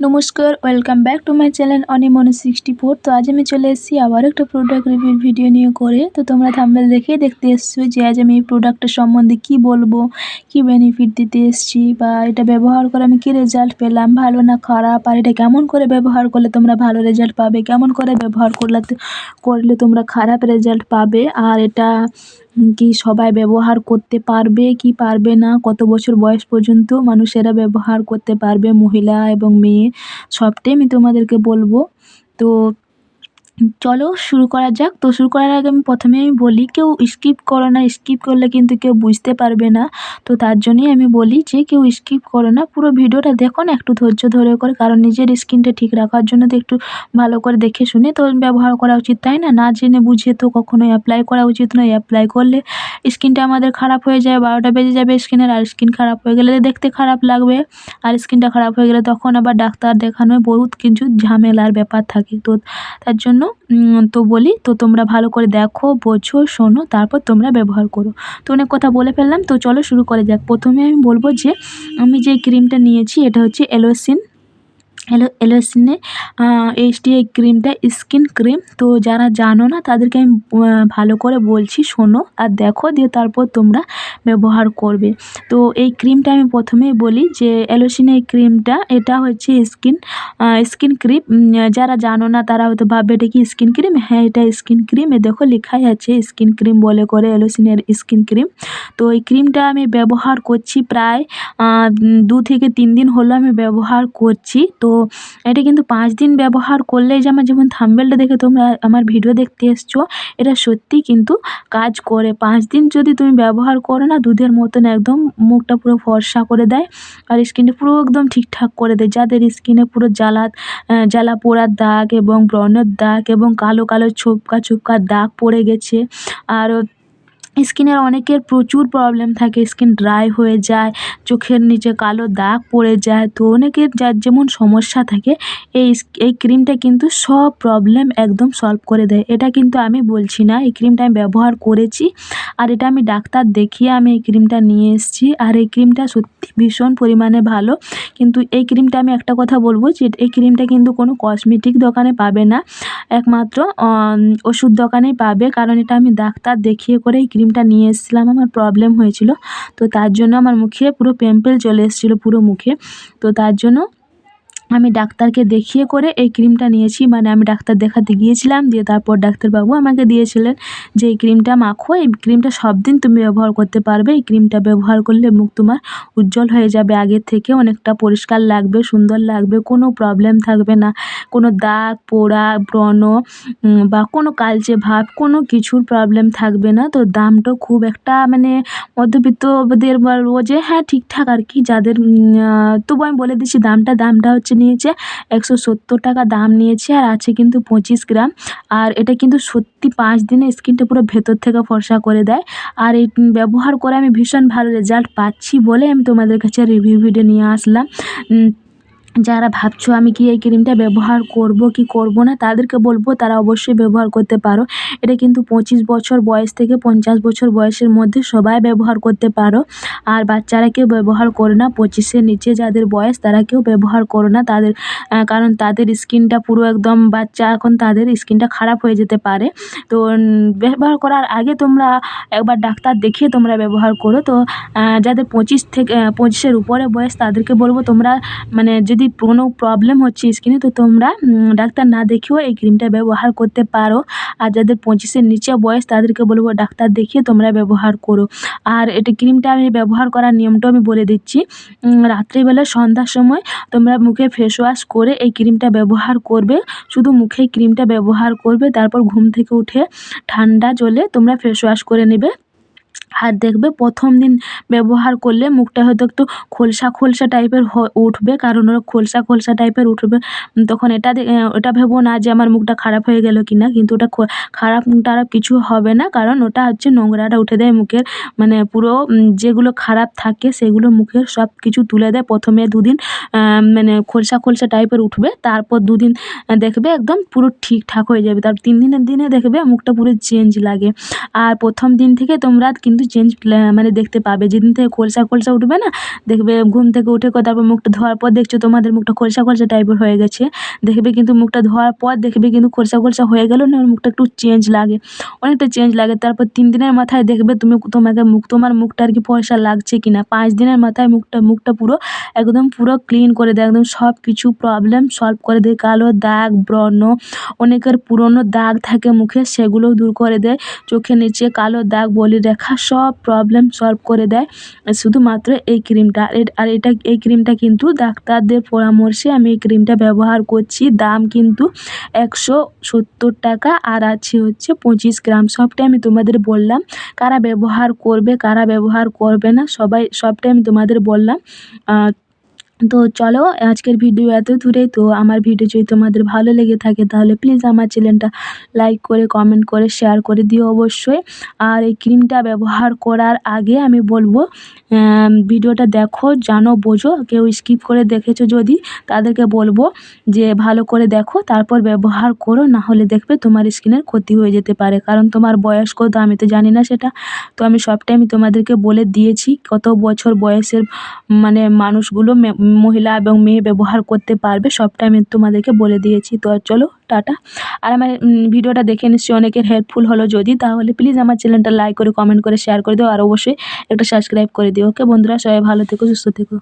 নমস্কার welcome back to my channel অনিমন sixty four তো আজ আমি চলে এসেছি আবার একটা প্রোডাক্ট রিভিউর ভিডিও নিয়ে করে। তো তোমরা থাম্বেল দেখেই দেখতে এসছো যে আজ আমি এই প্রোডাক্টের সম্বন্ধে কি বলব, কি বেনিফিট দিতে এসছি বা এটা ব্যবহার করে আমি কী রেজাল্ট পেলাম, ভালো না খারাপ, আর এটা কেমন করে ব্যবহার করলে তোমরা ভালো রেজাল্ট পাবে, কেমন করে ব্যবহার করলে করলে তোমরা খারাপ রেজাল্ট পাবে, আর এটা কি সবাই ব্যবহার করতে পারবে, কি পারবে না, কত বছর বয়স পর্যন্ত মানুষেরা ব্যবহার করতে পারবে, মহিলা এবং মেয়ে সবটাই আমি তোমাদেরকে বলব। তো চলো শুরু করা যাক। তো শুরু করার আগে আমি প্রথমে আমি বলি, কেউ স্কিপ করো না স্কিপ করলে কিন্তু কেউ বুঝতে পারবে না। তো তার জন্যই আমি বলি যে, কেউ স্কিপ করো না। পুরো ভিডিওটা দেখো না, একটু ধৈর্য ধরে করে, কারণ নিজের স্কিনটা ঠিক রাখার জন্য তো একটু ভালো করে দেখে শুনে তো ব্যবহার করা উচিত, তাই না? না জেনে বুঝে তো কখনোই অ্যাপ্লাই করা উচিত নয়। অ্যাপ্লাই করলে স্কিনটা আমাদের খারাপ হয়ে যায়, বারোটা বেজে যাবে স্কিনের আর স্কিন খারাপ হয়ে গেলে দেখতে খারাপ লাগবে। আর স্কিনটা খারাপ হয়ে গেলে তখন আবার ডাক্তার দেখানোয় বহুত কিছু ঝামেলার ব্যাপার থাকে। তো তার জন্য তো বলি, তো তোমরা ভালো করে দেখো, বোঝো, শোনো, তারপর তোমরা ব্যবহার করো। তো অনেক কথা বলে ফেললাম, তো চলো শুরু করে যাক। প্রথমে আমি বলব যে, আমি যে ক্রিমটা নিয়েছি, এটা হচ্ছে এলোসিন। এলো এলোসিনে এইচডি এই ক্রিমটা স্কিন ক্রিম তো যারা জানো না, তাদেরকে আমি ভালো করে বলছি, শোনো আর দেখো, দিয়ে তারপর তোমরা ব্যবহার করবে। তো এই ক্রিমটা আমি প্রথমেই বলি যে এলোসিন এই ক্রিমটা এটা হচ্ছে স্কিন স্কিন ক্রিম যারা জানো না, তারা হয়তো ভাববে, এটা কি স্কিন ক্রিম হ্যাঁ এটা স্কিন ক্রিম এ দেখো, লেখাই আছে স্কিন ক্রিম বলে করে, এলোসিনের স্কিন ক্রিম তো এই ক্রিমটা আমি ব্যবহার করছি প্রায় দু থেকে তিন দিন হলো আমি ব্যবহার করছি। তো এটা কিন্তু পাঁচ দিন ব্যবহার করলেই যে আমার যেমন থাম্বেলটা দেখে তোমরা আমার ভিডিও দেখতে এসছো, এটা সত্যিই কিন্তু কাজ করে। পাঁচ দিন যদি তুমি ব্যবহার করো না, দুধের মতন একদম মুখটা পুরো ফর্সা করে দেয় আর স্কিনটা পুরো একদম ঠিকঠাক করে দেয়। যাদের স্কিনে পুরো জ্বালা জ্বালা পোড়ার দাগ এবং ব্রণের দাগ এবং কালো কালো ছোপকা ছোপকা দাগ পড়ে গেছে, আর স্কিনের অনেকের প্রচুর প্রবলেম থাকে। স্কিন ড্রাই হয়ে যায়, চোখের নিচে কালো দাগ পড়ে যায়। তো অনেকের যার যেমন সমস্যা থাকে, এই এই ক্রিমটা কিন্তু সব প্রবলেম একদম সলভ করে দেয়। এটা কিন্তু আমি বলছি না, এই ক্রিমটা আমি ব্যবহার করেছি আর এটা আমি ডাক্তার দেখিয়ে আমি এই ক্রিমটা নিয়ে এসেছি আর এই ক্রিমটা সত্যি ভীষণ পরিমাণে ভালো। কিন্তু এই ক্রিমটা আমি একটা কথা বলব যে, এই ক্রিমটা কিন্তু কোনো কসমেটিক দোকানে পাবে না। একমাত্র ওষুধ দোকানেই পাবে। কারণ এটা আমি ডাক্তার দেখিয়ে করে এই ক্রিম ক্রিমটা নিয়ে এসেছিলাম, আমার প্রবলেম হয়েছিল। তো তার জন্য আমার মুখে পুরো পিম্পল চলে এসেছিল, পুরো মুখে। তো তার জন্য আমি ডাক্তারকে দেখিয়ে করে এই ক্রিমটা নিয়েছি। মানে আমি ডাক্তার দেখাতে গিয়েছিলাম, দিয়ে তারপর ডাক্তারবাবু আমাকে দিয়েছিলেন যে, এই ক্রিমটা মাখো, এই ক্রিমটা সব দিন তুমি ব্যবহার করতে পারবে। এই ক্রিমটা ব্যবহার করলে মুখ তোমার উজ্জ্বল হয়ে যাবে। আগের থেকে অনেকটা পরিষ্কার লাগবে, সুন্দর লাগবে, কোনো প্রবলেম থাকবে না। কোনো দাগ, পোড়া, ব্রণ বা কোনো কালচে ভাব, কোনো কিছুর প্রবলেম থাকবে না। তো দামটাও খুব একটা মানে মধ্যবিত্তদের বলব যে হ্যাঁ ঠিকঠাক আর কি। যাদের তবু আমি বলে দিচ্ছি, দামটা দামটা হচ্ছে নিয়েছে, একশো সত্তর টাকা দাম নিয়েছে আর আছে কিন্তু পঁচিশ গ্রাম। আর এটা কিন্তু সত্যি পাঁচ দিনে স্কিনটা পুরো ভেতর থেকে ফর্সা করে দেয়। আর এই ব্যবহার করে আমি ভীষণ ভালো রেজাল্ট পাচ্ছি বলে আমি তোমাদের কাছে রিভিউ ভিডিও নিয়ে আসলাম। যারা ভাবছ আমি কি এই ক্রিমটা ব্যবহার করব, কি করব না, তাদেরকে বলব তারা অবশ্যই ব্যবহার করতে পারো। এটা কিন্তু পঁচিশ বছর বয়স থেকে পঞ্চাশ বছর বয়সের মধ্যে সবাই ব্যবহার করতে পারো। আর বাচ্চারা কেউ ব্যবহার করো না, পঁচিশের নিচে যাদের বয়স তারা কেউ ব্যবহার করো না। তাদের কারণ তাদের স্কিনটা পুরো একদম বাচ্চা, এখন তাদের স্কিনটা খারাপ হয়ে যেতে পারে। তো ব্যবহার করার আগে তোমরা একবার ডাক্তার দেখিয়ে তোমরা ব্যবহার করো। তো যাদের পঁচিশ থেকে পঁচিশের উপরে বয়স তাদেরকে বলব তোমরা মানে যদি যদি কোনো প্রবলেম হচ্ছে স্কিনে তো তোমরা ডাক্তার না দেখিয়েও এই ক্রিমটা ব্যবহার করতে পারো। আর যাদের পঁচিশের নিচে বয়স, তাদেরকে বলব ডাক্তার দেখিয়ে তোমরা ব্যবহার করো। আর এটা ক্রিমটা আমি ব্যবহার করার নিয়মটাও আমি বলে দিচ্ছি। রাত্রিবেলা, সন্ধ্যার সময় তোমরা মুখে ফেস ওয়াশ করে এই ক্রিমটা ব্যবহার করবে। শুধু মুখে ক্রিমটা ব্যবহার করবে, তারপর ঘুম থেকে উঠে ঠান্ডা জলে তোমরা ফেস ওয়াশ করে নেবে। আর দেখবে। প্রথম দিন ব্যবহার করলে মুখটা হয়তো একটু খোলসা খোলসা টাইপের উঠবে, কারণ ওরা খোলসা খোলসা টাইপের উঠবে। তখন এটা ওটা ভেবো না যে আমার মুখটা খারাপ হয়ে গেল কি না কিন্তু ওটা খারাপ টারাপ কিছু হবে না, কারণ ওটা হচ্ছে নোংরাটা উঠে দেয় মুখের মানে পুরো যেগুলো খারাপ থাকে সেগুলো মুখের সব কিছু তুলে দেয়। প্রথমে দুদিন মানে খোলসা খোলসা টাইপের উঠবে, তারপর দুদিন দেখবে একদম পুরো ঠিকঠাক হয়ে যাবে। তার তিন দিনের দিনে দেখবে মুখটা পুরো চেঞ্জ লাগে। আর প্রথম দিন থেকে তোমরা কিন্তু চেঞ্জ মানে দেখতে পাবে। যেদিন থেকে খোলসা খোলসা উঠবে না, দেখবে ঘুম থেকে উঠে তারপর মুখটা ধোয়ার পর দেখছ তোমাদের মুখটা খোলসা খোলসা টাইপের হয়ে গেছে। দেখবে কিন্তু মুখটা ধোয়ার পর দেখবে কিন্তু খোলসা খোলসা হয়ে গেলেও না মুখটা একটু চেঞ্জ লাগে। অনেকটা চেঞ্জ লাগে। তারপর তিন দিনের মাথায় দেখবে তুমি তোমাকে মুখ, তোমার মুখটা আর কি ফর্সা লাগছে কি না পাঁচ দিনের মাথায় মুখটা মুখটা পুরো একদম পুরো ক্লিন করে দেয়। একদম সব কিছু প্রবলেম সলভ করে দেয়। কালো দাগ, ব্রণ, অনেকের পুরনো দাগ থাকে মুখে, সেগুলোও দূর করে দেয়। চোখের নিচে কালো দাগ বলি রেখা সব প্রবলেম সলভ করে দেয়। শুধুমাত্র এই ক্রিমটা আর এটা, এই ক্রিমটা কিন্তু ডাক্তারদের পরামর্শে আমি এই ক্রিমটা ব্যবহার করছি। দাম কিন্তু একশো সত্তর টাকা আর আছে হচ্ছে পঁচিশ গ্রাম। সবটাই আমি তোমাদের বললাম। কারা ব্যবহার করবে, কারা ব্যবহার করবে না, সবাই সবটাই আমি তোমাদের বললাম। তো চলো, আজকের ভিডিও এত দূরেই তো আমার ভিডিও যদি তোমাদের ভালো লেগে থাকে, তাহলে প্লিজ আমার চ্যানেলটা লাইক করে কমেন্ট করে শেয়ার করে দিও অবশ্যই। আর এই ক্রিমটা ব্যবহার করার আগে আমি বলব ভিডিওটা দেখো, জানো, বোঝো, কেউ স্কিপ করে দেখেছ যদি, তাদেরকে বলব যে ভালো করে দেখো, তারপর ব্যবহার করো, না হলে দেখবে তোমার স্কিনের ক্ষতি হয়ে যেতে পারে। কারণ তোমার বয়স কত, আমি তো জানি না সেটা। তো আমি সবটাই আমি তোমাদেরকে বলে দিয়েছি, কত বছর বয়সের মানে মানুষগুলো মহিলা এবং মেয়ে ব্যবহার করতে পারবে সবটা আমি তোমাদেরকে বলে দিয়েছি। তো চলো, টাটা। আর আমার ভিডিওটা দেখে নিশ্চয়ই অনেকের হেল্পফুল হলো যদি, তাহলে প্লিজ আমার চ্যানেলটা লাইক করে কমেন্ট করে শেয়ার করে দিও। আর অবশ্যই একটা সাবস্ক্রাইব করে দিও ওকে বন্ধুরা, সবাই ভালো থেকো, সুস্থ থেকো।